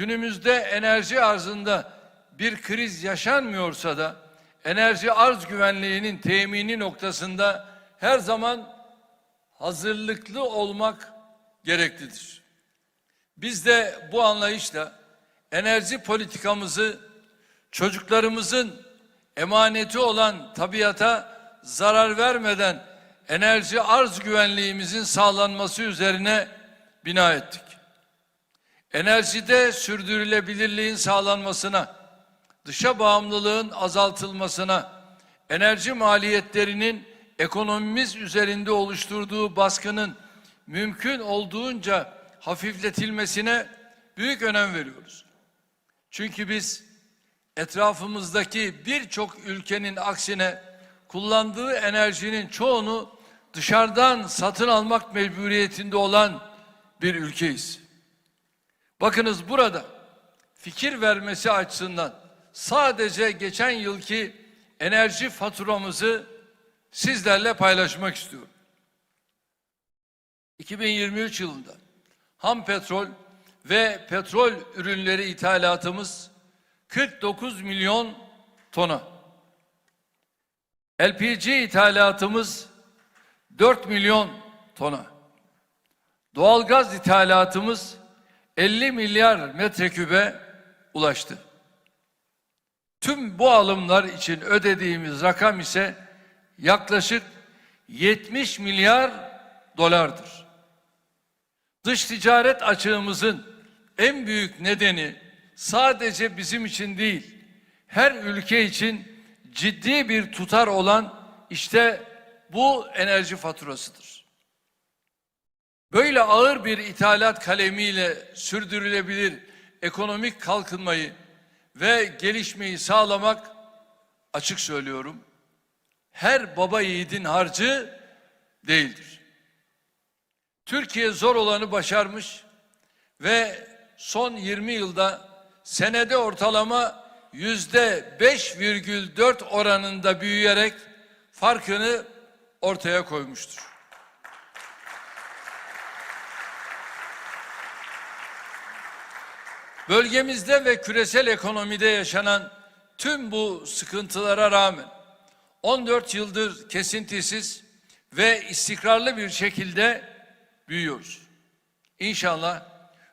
günümüzde enerji arzında bir kriz yaşanmıyorsa da enerji arz güvenliğinin temini noktasında her zaman hazırlıklı olmak gereklidir. Biz de bu anlayışla enerji politikamızı çocuklarımızın emaneti olan tabiata zarar vermeden enerji arz güvenliğimizin sağlanması üzerine bina ettik. Enerjide sürdürülebilirliğin sağlanmasına, dışa bağımlılığın azaltılmasına, enerji maliyetlerinin ekonomimiz üzerinde oluşturduğu baskının mümkün olduğunca hafifletilmesine büyük önem veriyoruz. Çünkü biz etrafımızdaki birçok ülkenin aksine kullandığı enerjinin çoğunu dışarıdan satın almak mecburiyetinde olan bir ülkeyiz. Bakınız burada fikir vermesi açısından sadece geçen yılki enerji faturamızı sizlerle paylaşmak istiyorum. 2023 yılında ham petrol ve petrol ürünleri ithalatımız 49 milyon tona. LPG ithalatımız 4 milyon tona. Doğalgaz ithalatımız 50 milyar metrekübe ulaştı. Tüm bu alımlar için ödediğimiz rakam ise yaklaşık 70 milyar dolardır. Dış ticaret açığımızın en büyük nedeni sadece bizim için değil, her ülke için ciddi bir tutar olan işte bu enerji faturasıdır. Böyle ağır bir ithalat kalemiyle sürdürülebilir ekonomik kalkınmayı ve gelişmeyi sağlamak açık söylüyorum. Her baba yiğidin harcı değildir. Türkiye zor olanı başarmış ve son 20 yılda senede ortalama yüzde 5,4 oranında büyüyerek farkını ortaya koymuştur. Bölgemizde ve küresel ekonomide yaşanan tüm bu sıkıntılara rağmen 14 yıldır kesintisiz ve istikrarlı bir şekilde büyüyoruz. İnşallah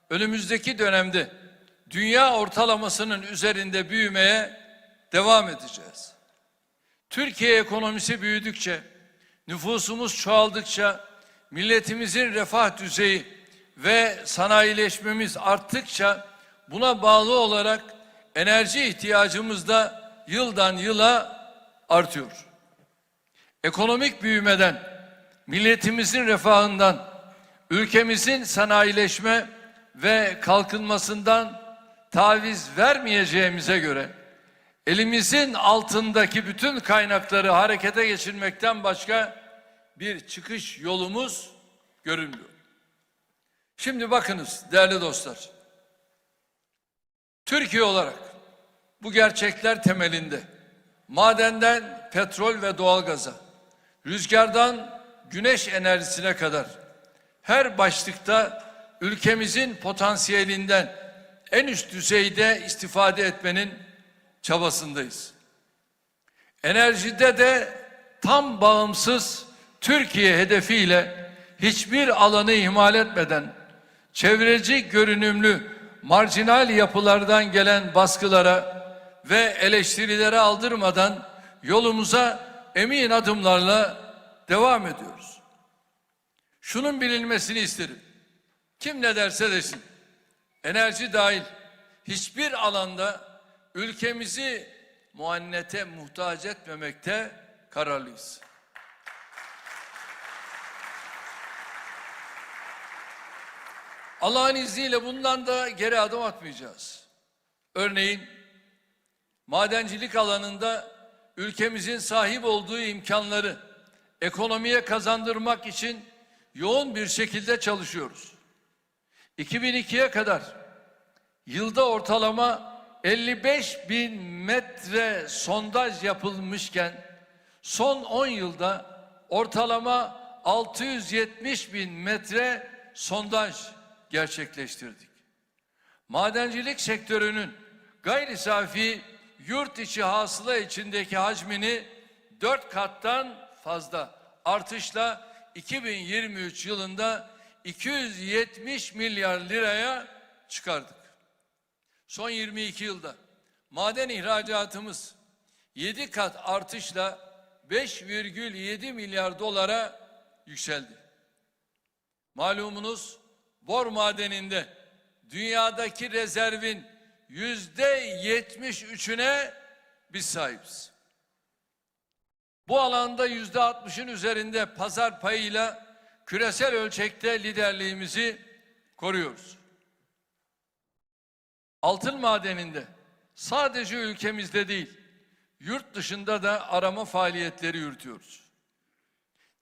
önümüzdeki dönemde dünya ortalamasının üzerinde büyümeye devam edeceğiz. Türkiye ekonomisi büyüdükçe, nüfusumuz çoğaldıkça, milletimizin refah düzeyi ve sanayileşmemiz arttıkça buna bağlı olarak enerji ihtiyacımız da yıldan yıla artıyor. Ekonomik büyümeden, milletimizin refahından, ülkemizin sanayileşme ve kalkınmasından taviz vermeyeceğimize göre elimizin altındaki bütün kaynakları harekete geçirmekten başka bir çıkış yolumuz görünmüyor. Şimdi bakınız değerli dostlar. Türkiye olarak bu gerçekler temelinde madenden petrol ve doğalgaza, rüzgardan güneş enerjisine kadar her başlıkta ülkemizin potansiyelinden en üst düzeyde istifade etmenin çabasındayız. Enerjide de tam bağımsız Türkiye hedefiyle hiçbir alanı ihmal etmeden çevreci görünümlü marjinal yapılardan gelen baskılara ve eleştirilere aldırmadan yolumuza emin adımlarla devam ediyoruz. Şunun bilinmesini isterim. Kim ne derse desin, enerji dahil hiçbir alanda ülkemizi muannete muhtaç etmemekte kararlıyız. Allah'ın izniyle bundan da geri adım atmayacağız. Örneğin madencilik alanında ülkemizin sahip olduğu imkanları ekonomiye kazandırmak için yoğun bir şekilde çalışıyoruz. 2002'ye kadar yılda ortalama 55 bin metre sondaj yapılmışken son 10 yılda ortalama 670 bin metre sondaj gerçekleştirdik. madencilik sektörünün gayri safi yurt içi hasıla içindeki hacmini dört kattan fazla artışla 2023 yılında 270 milyar liraya çıkardık. Son 22 yılda maden ihracatımız 7 kat artışla 5,7 milyar dolara yükseldi. Malumunuz bor madeninde dünyadaki rezervin yüzde yetmiş üçüne biz sahibiz. Bu alanda yüzde altmışın üzerinde pazar payıyla küresel ölçekte liderliğimizi koruyoruz. Altın madeninde sadece ülkemizde değil, yurt dışında da arama faaliyetleri yürütüyoruz.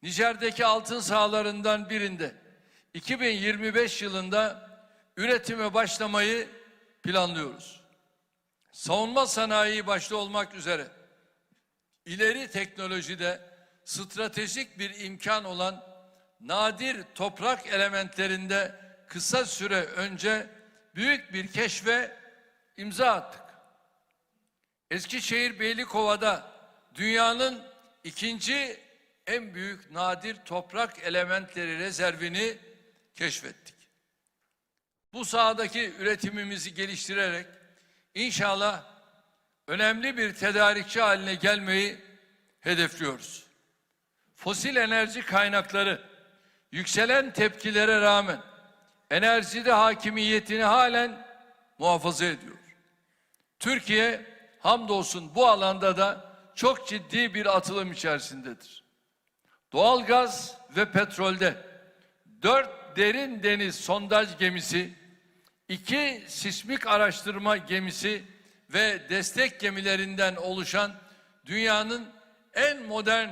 Nijer'deki altın sahalarından birinde 2025 yılında üretime başlamayı planlıyoruz. Savunma sanayi başta olmak üzere ileri teknolojide stratejik bir imkan olan nadir toprak elementlerinde kısa süre önce büyük bir keşfe imza attık. Eskişehir Beylikova'da dünyanın ikinci en büyük nadir toprak elementleri rezervini keşfettik. Bu sahadaki üretimimizi geliştirerek inşallah önemli bir tedarikçi haline gelmeyi hedefliyoruz. Fosil enerji kaynakları yükselen tepkilere rağmen enerjide hakimiyetini halen muhafaza ediyor. Türkiye hamdolsun bu alanda da çok ciddi bir atılım içerisindedir. Doğalgaz ve petrolde dört derin deniz sondaj gemisi, iki sismik araştırma gemisi ve destek gemilerinden oluşan dünyanın en modern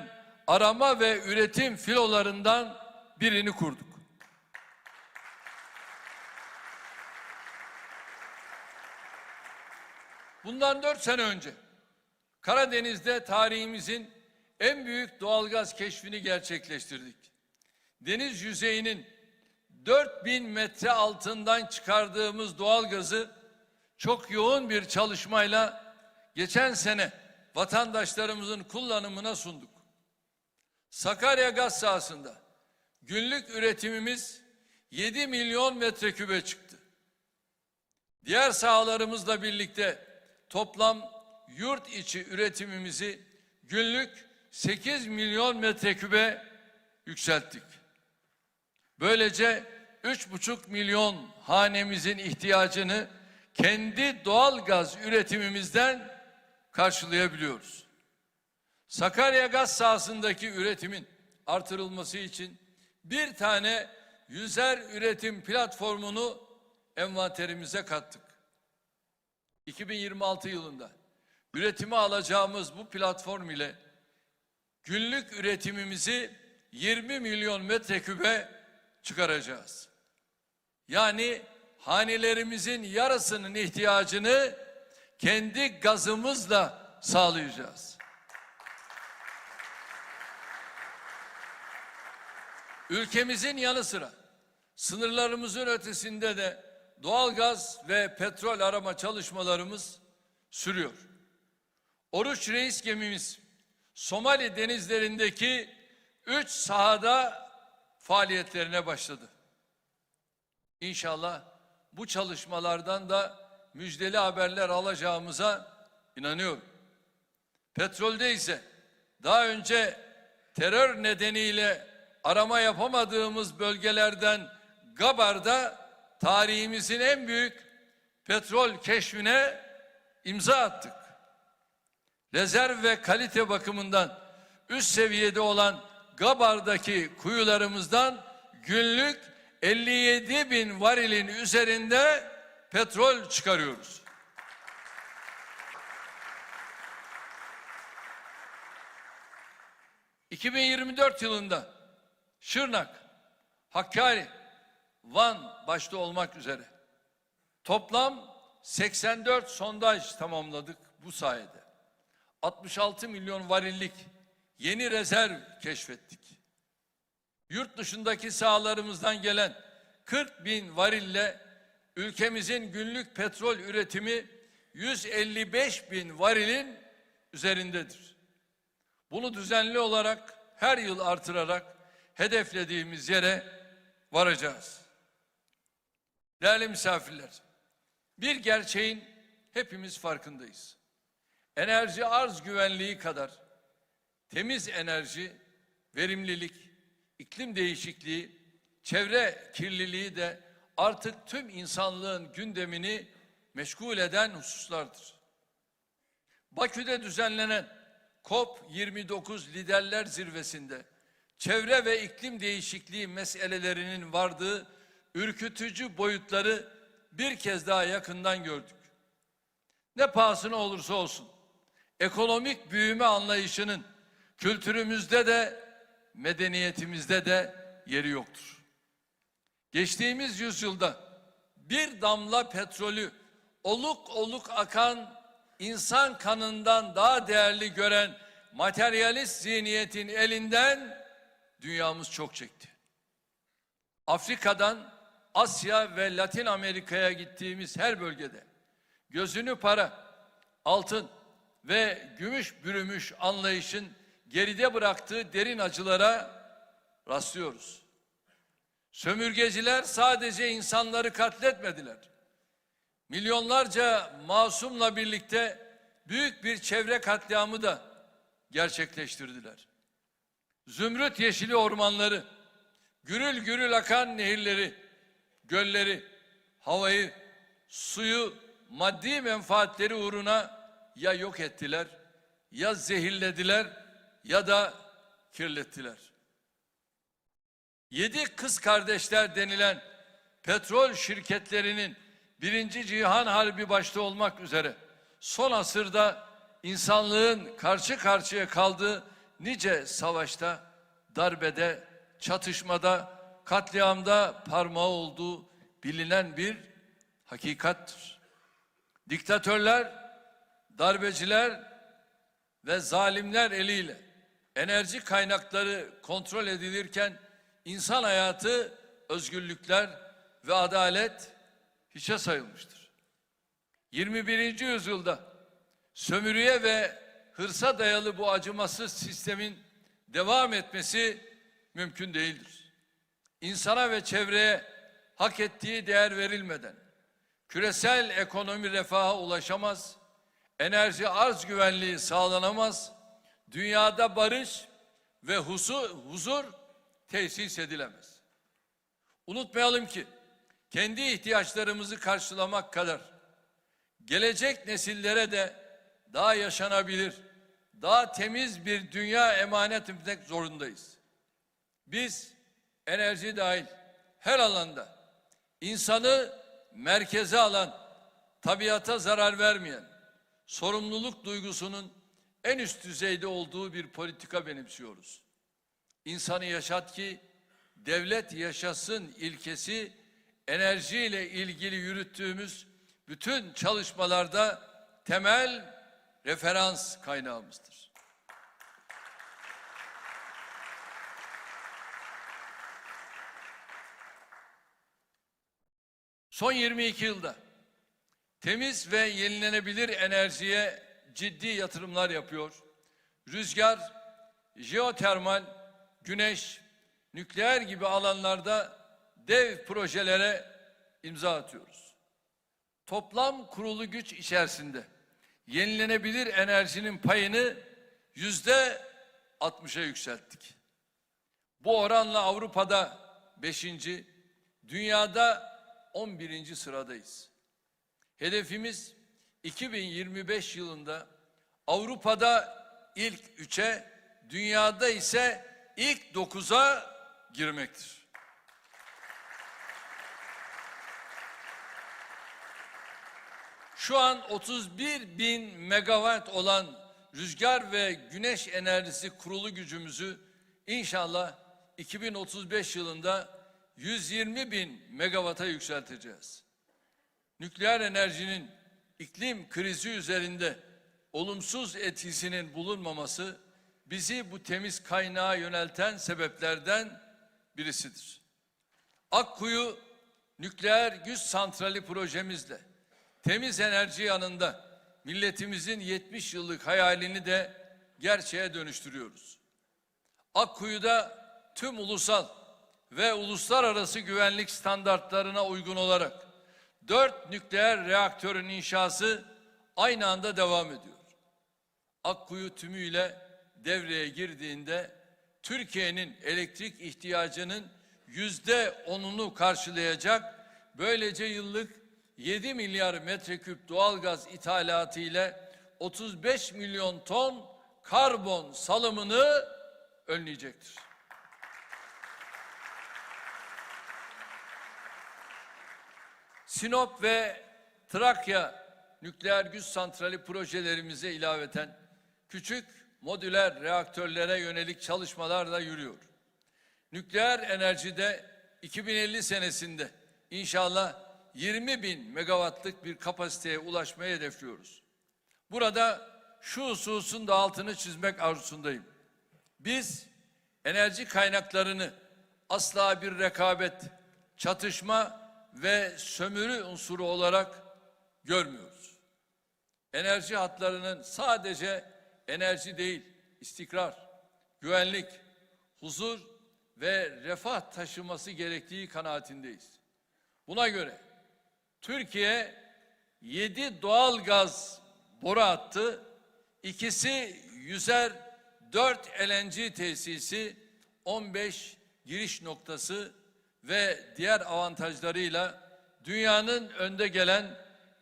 arama ve üretim filolarından birini kurduk. Bundan dört sene önce Karadeniz'de tarihimizin en büyük doğalgaz keşfini gerçekleştirdik. Deniz yüzeyinin 4000 metre altından çıkardığımız doğalgazı çok yoğun bir çalışmayla geçen sene vatandaşlarımızın kullanımına sunduk. Sakarya gaz sahasında günlük üretimimiz 7 milyon metrekübe çıktı. Diğer sahalarımızla birlikte toplam yurt içi üretimimizi günlük 8 milyon metrekübe yükselttik. Böylece 3,5 milyon hanemizin ihtiyacını kendi doğal gaz üretimimizden karşılayabiliyoruz. Sakarya gaz sahasındaki üretimin artırılması için bir tane yüzer üretim platformunu envanterimize kattık. 2026 yılında üretime alacağımız bu platform ile günlük üretimimizi 20 milyon metrekübe çıkaracağız. Yani hanelerimizin yarısının ihtiyacını kendi gazımızla sağlayacağız. Ülkemizin yanı sıra sınırlarımızın ötesinde de doğal gaz ve petrol arama çalışmalarımız sürüyor. Oruç Reis gemimiz Somali denizlerindeki üç sahada faaliyetlerine başladı. İnşallah bu çalışmalardan da müjdeli haberler alacağımıza inanıyorum. Petrolde ise daha önce terör nedeniyle arama yapamadığımız bölgelerden Gabar'da tarihimizin en büyük petrol keşfine imza attık. Rezerv ve kalite bakımından üst seviyede olan Gabar'daki kuyularımızdan günlük 57 bin varilin üzerinde petrol çıkarıyoruz. ...2024 yılında Şırnak, Hakkari, Van başta olmak üzere toplam 84 sondaj tamamladık bu sayede. 66 milyon varillik yeni rezerv keşfettik. Yurt dışındaki sahalarımızdan gelen 40 bin varille ülkemizin günlük petrol üretimi 155 bin varilin üzerindedir. Bunu düzenli olarak her yıl artırarak hedeflediğimiz yere varacağız. Değerli misafirler, bir gerçeğin hepimiz farkındayız. Enerji arz güvenliği kadar temiz enerji, verimlilik, iklim değişikliği, çevre kirliliği de artık tüm insanlığın gündemini meşgul eden hususlardır. Bakü'de düzenlenen COP29 Liderler Zirvesi'nde çevre ve iklim değişikliği meselelerinin vardığı ürkütücü boyutları bir kez daha yakından gördük. Ne pahasına olursa olsun ekonomik büyüme anlayışının kültürümüzde de medeniyetimizde de yeri yoktur. Geçtiğimiz yüzyılda bir damla petrolü oluk oluk akan insan kanından daha değerli gören materyalist zihniyetin elinden dünyamız çok çekti. Afrika'dan Asya ve Latin Amerika'ya gittiğimiz her bölgede gözünü para, altın ve gümüş bürümüş anlayışın geride bıraktığı derin acılara rastlıyoruz. Sömürgeciler sadece insanları katletmediler. Milyonlarca masumla birlikte büyük bir çevre katliamı da gerçekleştirdiler. Zümrüt yeşili ormanları, gürül gürül akan nehirleri, gölleri, havayı, suyu maddi menfaatleri uğruna ya yok ettiler, ya zehirlediler ya da kirlettiler. Yedi kız kardeşler denilen petrol şirketlerinin birinci cihan harbi başta olmak üzere son asırda insanlığın karşı karşıya kaldığı nice savaşta, darbede, çatışmada, katliamda parmağı olduğu bilinen bir hakikattir. Diktatörler, darbeciler ve zalimler eliyle enerji kaynakları kontrol edilirken insan hayatı, özgürlükler ve adalet hiçe sayılmıştır. 21. yüzyılda sömürüye ve hırsa dayalı bu acımasız sistemin devam etmesi mümkün değildir. İnsana ve çevreye hak ettiği değer verilmeden küresel ekonomi refaha ulaşamaz, enerji arz güvenliği sağlanamaz, dünyada barış ve huzur, huzur tesis edilemez. Unutmayalım ki kendi ihtiyaçlarımızı karşılamak kadar gelecek nesillere de daha yaşanabilir, daha temiz bir dünya emanet etmek zorundayız. Biz enerji dahil her alanda insanı merkeze alan, tabiata zarar vermeyen, sorumluluk duygusunun en üst düzeyde olduğu bir politika benimsiyoruz. İnsanı yaşat ki devlet yaşasın ilkesi enerjiyle ilgili yürüttüğümüz bütün çalışmalarda temel referans kaynağımızdır. Son 22 yılda temiz ve yenilenebilir enerjiye ciddi yatırımlar yapıyor. Rüzgar, jeotermal, güneş, nükleer gibi alanlarda dev projelere imza atıyoruz. Toplam kurulu güç içerisinde yenilenebilir enerjinin payını yüzde 60'a yükselttik. Bu oranla Avrupa'da 5. dünyada 11. sıradayız. Hedefimiz 2025 yılında Avrupa'da ilk üçe, dünyada ise ilk dokuza girmektir. Şu an 31 bin megawatt olan rüzgar ve güneş enerjisi kurulu gücümüzü inşallah 2035 yılında 120 bin megawatt'a yükselteceğiz. Nükleer enerjinin iklim krizi üzerinde olumsuz etkisinin bulunmaması bizi bu temiz kaynağa yönelten sebeplerden birisidir. Akkuyu nükleer güç santrali projemizle temiz enerji yanında milletimizin 70 yıllık hayalini de gerçeğe dönüştürüyoruz. Akkuyu'da tüm ulusal ve uluslararası güvenlik standartlarına uygun olarak dört nükleer reaktörün inşası aynı anda devam ediyor. Akkuyu tümüyle devreye girdiğinde Türkiye'nin elektrik ihtiyacının yüzde onunu karşılayacak böylece yıllık 7 milyar metreküp doğalgaz ithalatı ile 35 milyon ton karbon salımını önleyecektir. Sinop ve Trakya nükleer güç santrali projelerimize ilaveten küçük modüler reaktörlere yönelik çalışmalar da yürüyor. Nükleer enerjide 2050 senesinde inşallah 20 bin megawattlık bir kapasiteye ulaşmayı hedefliyoruz. Burada şu hususun da altını çizmek arzusundayım. Biz enerji kaynaklarını asla bir rekabet, çatışma ve sömürü unsuru olarak görmüyoruz. Enerji hatlarının sadece enerji değil, istikrar, güvenlik, huzur ve refah taşıması gerektiği kanaatindeyiz. Buna göre Türkiye 7 doğal gaz boru hattı, ikisi yüzer 4 LNG tesisi, 15 giriş noktası ve diğer avantajlarıyla dünyanın önde gelen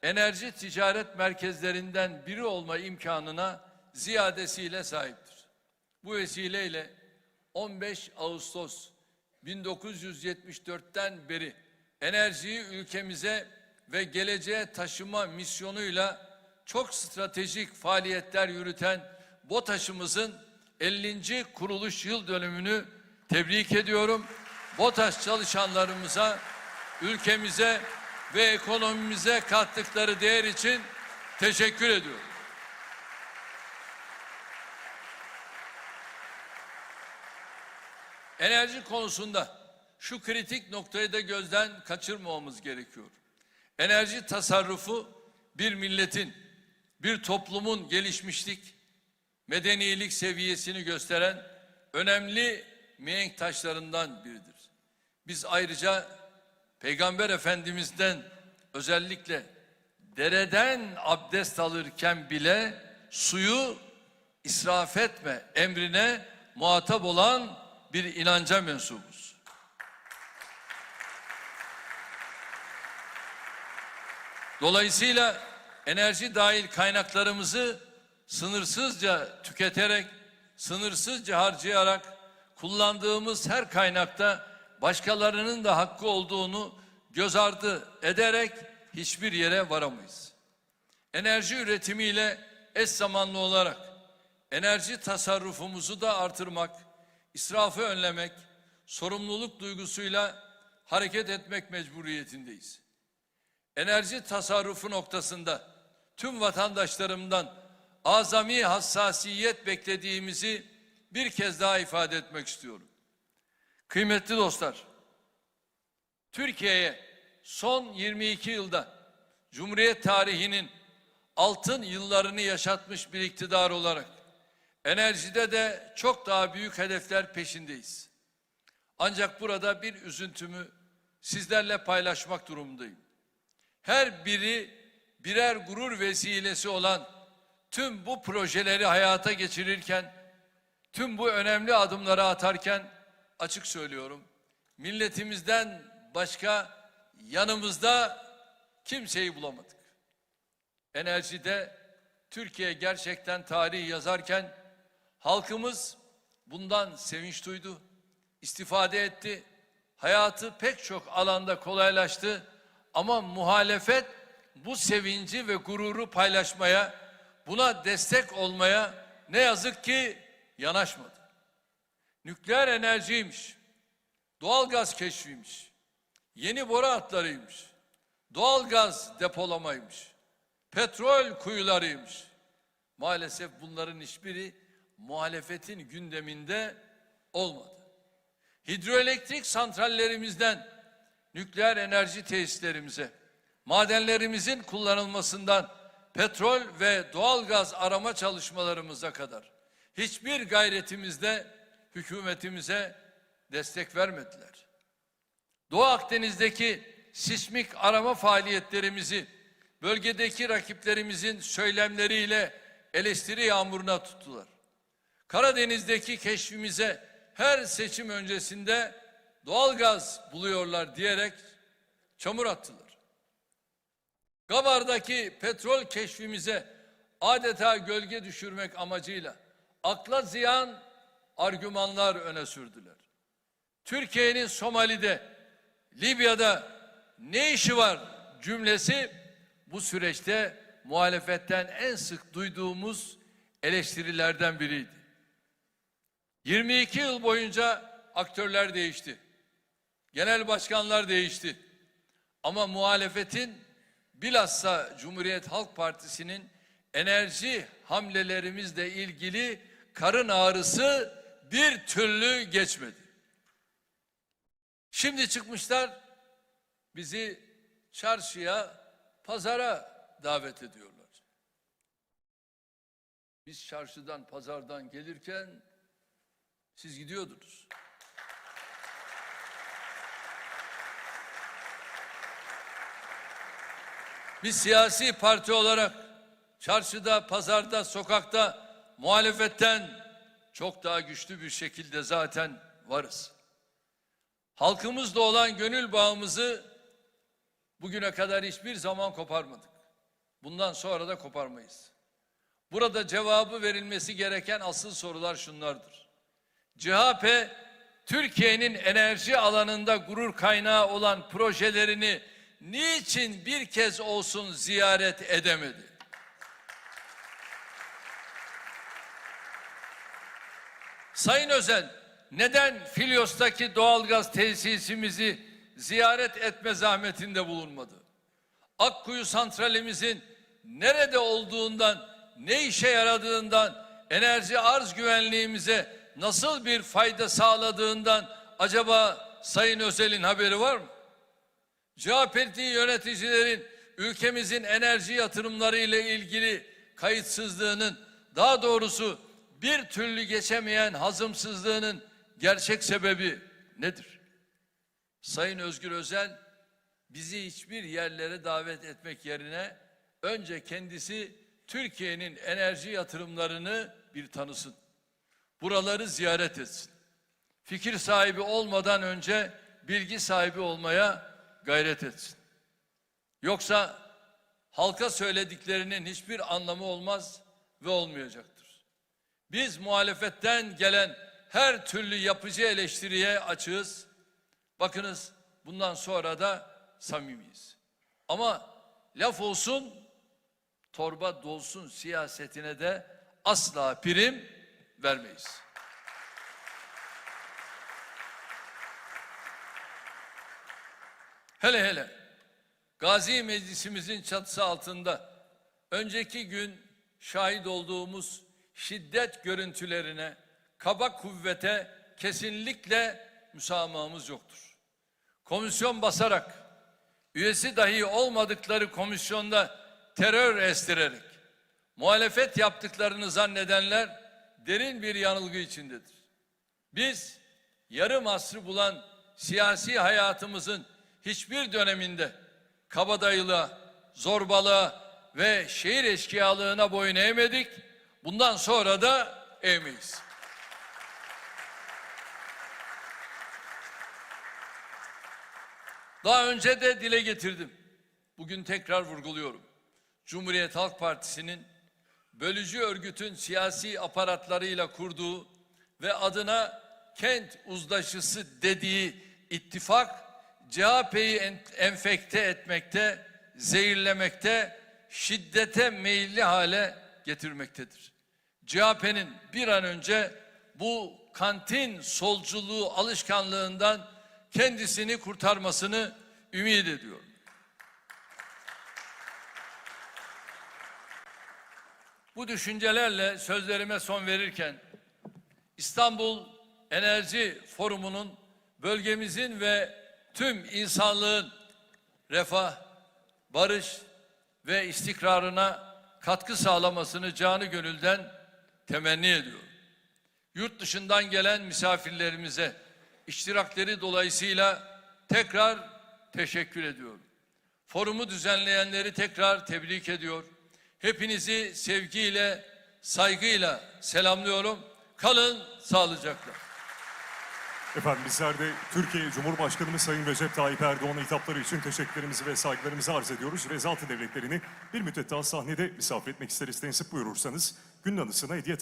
enerji ticaret merkezlerinden biri olma imkanına ziyadesiyle sahiptir. Bu vesileyle 15 Ağustos 1974'ten beri enerjiyi ülkemize ve geleceğe taşıma misyonuyla çok stratejik faaliyetler yürüten BOTAŞ'ımızın 50. kuruluş yıl dönümünü tebrik ediyorum. BOTAŞ çalışanlarımıza, ülkemize ve ekonomimize kattıkları değer için teşekkür ediyorum. Enerji konusunda şu kritik noktayı da gözden kaçırmamamız gerekiyor. Enerji tasarrufu bir milletin, bir toplumun gelişmişlik, medenilik seviyesini gösteren önemli mihenk taşlarından biridir. Biz ayrıca Peygamber Efendimiz'den özellikle dereden abdest alırken bile suyu israf etme emrine muhatap olan bir inanca mensubuz. Dolayısıyla enerji dahil kaynaklarımızı sınırsızca tüketerek, sınırsızca harcayarak kullandığımız her kaynakta başkalarının da hakkı olduğunu göz ardı ederek hiçbir yere varamayız. Enerji üretimiyle eş zamanlı olarak enerji tasarrufumuzu da artırmak, israfı önlemek, sorumluluk duygusuyla hareket etmek mecburiyetindeyiz. Enerji tasarrufu noktasında tüm vatandaşlarımdan azami hassasiyet beklediğimizi bir kez daha ifade etmek istiyorum. Kıymetli dostlar, Türkiye'ye son 22 yılda Cumhuriyet tarihinin altın yıllarını yaşatmış bir iktidar olarak enerjide de çok daha büyük hedefler peşindeyiz. Ancak burada bir üzüntümü sizlerle paylaşmak durumundayım. Her biri birer gurur vesilesi olan tüm bu projeleri hayata geçirirken, tüm bu önemli adımları atarken açık söylüyorum. Milletimizden başka yanımızda kimseyi bulamadık. Enerjide Türkiye gerçekten tarihi yazarken halkımız bundan sevinç duydu, istifade etti. Hayatı pek çok alanda kolaylaştı ama muhalefet bu sevinci ve gururu paylaşmaya, buna destek olmaya ne yazık ki yanaşmadı. Nükleer enerjiymiş, doğalgaz keşfiymiş, yeni boru hatlarıymış, doğalgaz depolamaymış, petrol kuyularıymış. Maalesef bunların hiçbiri muhalefetin gündeminde olmadı. Hidroelektrik santrallerimizden nükleer enerji tesislerimize, madenlerimizin kullanılmasından petrol ve doğalgaz arama çalışmalarımıza kadar hiçbir gayretimizde hükümetimize destek vermediler. Doğu Akdeniz'deki sismik arama faaliyetlerimizi bölgedeki rakiplerimizin söylemleriyle eleştiri yağmuruna tuttular. Karadeniz'deki keşfimize her seçim öncesinde doğalgaz buluyorlar diyerek çamur attılar. Gabar'daki petrol keşfimize adeta gölge düşürmek amacıyla akla ziyan argümanlar öne sürdüler. Türkiye'nin Somali'de, Libya'da ne işi var cümlesi bu süreçte muhalefetten en sık duyduğumuz eleştirilerden biriydi. 22 yıl boyunca aktörler değişti. Genel başkanlar değişti. Ama muhalefetin bilhassa Cumhuriyet Halk Partisi'nin enerji hamlelerimizle ilgili karın ağrısı bir türlü geçmedi. Şimdi çıkmışlar bizi çarşıya, pazara davet ediyorlar. Biz çarşıdan, pazardan gelirken siz gidiyordunuz. Biz siyasi parti olarak çarşıda, pazarda, sokakta muhalefetten çok daha güçlü bir şekilde zaten varız. Halkımızla olan gönül bağımızı bugüne kadar hiçbir zaman koparmadık. Bundan sonra da koparmayız. Burada cevabı verilmesi gereken asıl sorular şunlardır. CHP Türkiye'nin enerji alanında gurur kaynağı olan projelerini niçin bir kez olsun ziyaret edemedi? Sayın Özen, neden Filyos'taki doğalgaz tesisimizi ziyaret etme zahmetinde bulunmadı? Akkuyu santralimizin nerede olduğundan, ne işe yaradığından, enerji arz güvenliğimize nasıl bir fayda sağladığından acaba Sayın Özel'in haberi var mı? CHP'li yöneticilerin ülkemizin enerji yatırımları ile ilgili kayıtsızlığının daha doğrusu bir türlü geçemeyen hazımsızlığının gerçek sebebi nedir? Sayın Özgür Özel bizi hiçbir yerlere davet etmek yerine önce kendisi Türkiye'nin enerji yatırımlarını bir tanısın. Buraları ziyaret etsin. Fikir sahibi olmadan önce bilgi sahibi olmaya gayret etsin. Yoksa halka söylediklerinin hiçbir anlamı olmaz ve olmayacaktır. Biz muhalefetten gelen her türlü yapıcı eleştiriye açığız. Bakınız bundan sonra da samimiyiz. Ama laf olsun, torba dolsun siyasetine de asla prim vermeyiz. Hele hele Gazi Meclisimizin çatısı altında önceki gün şahit olduğumuz şiddet görüntülerine, kaba kuvvete kesinlikle müsamahımız yoktur. Komisyon basarak, üyesi dahi olmadıkları komisyonda terör estirerek, muhalefet yaptıklarını zannedenler derin bir yanılgı içindedir. Biz yarım asrı bulan siyasi hayatımızın hiçbir döneminde kabadayılığa, zorbalığa ve şehir eşkıyalığına boyun eğmedik. Bundan sonra da eğmeyiz. Daha önce de dile getirdim. Bugün tekrar vurguluyorum. Cumhuriyet Halk Partisi'nin bölücü örgütün siyasi aparatlarıyla kurduğu ve adına kent uzlaşısı dediği ittifak CHP'yi enfekte etmekte, zehirlemekte, şiddete meyilli hale getirmektedir. CHP'nin bir an önce bu kantin solculuğu alışkanlığından kendisini kurtarmasını ümit ediyorum. Bu düşüncelerle sözlerime son verirken İstanbul Enerji Forumu'nun bölgemizin ve tüm insanlığın refah, barış ve istikrarına katkı sağlamasını canı gönülden temenni ediyorum. Yurt dışından gelen misafirlerimize iştirakleri dolayısıyla tekrar teşekkür ediyorum. Forumu düzenleyenleri tekrar tebrik ediyor. Hepinizi sevgiyle, saygıyla selamlıyorum. Kalın sağlıcakla. Efendim bizler de Türkiye Cumhurbaşkanımız Sayın Recep Tayyip Erdoğan'a hitapları için teşekkürlerimizi ve saygılarımızı arz ediyoruz. Ve Zaltı Devletleri'ni bir müddet daha sahnede misafir etmek isteriz. Tensip buyurursanız günün anısına hediye takdim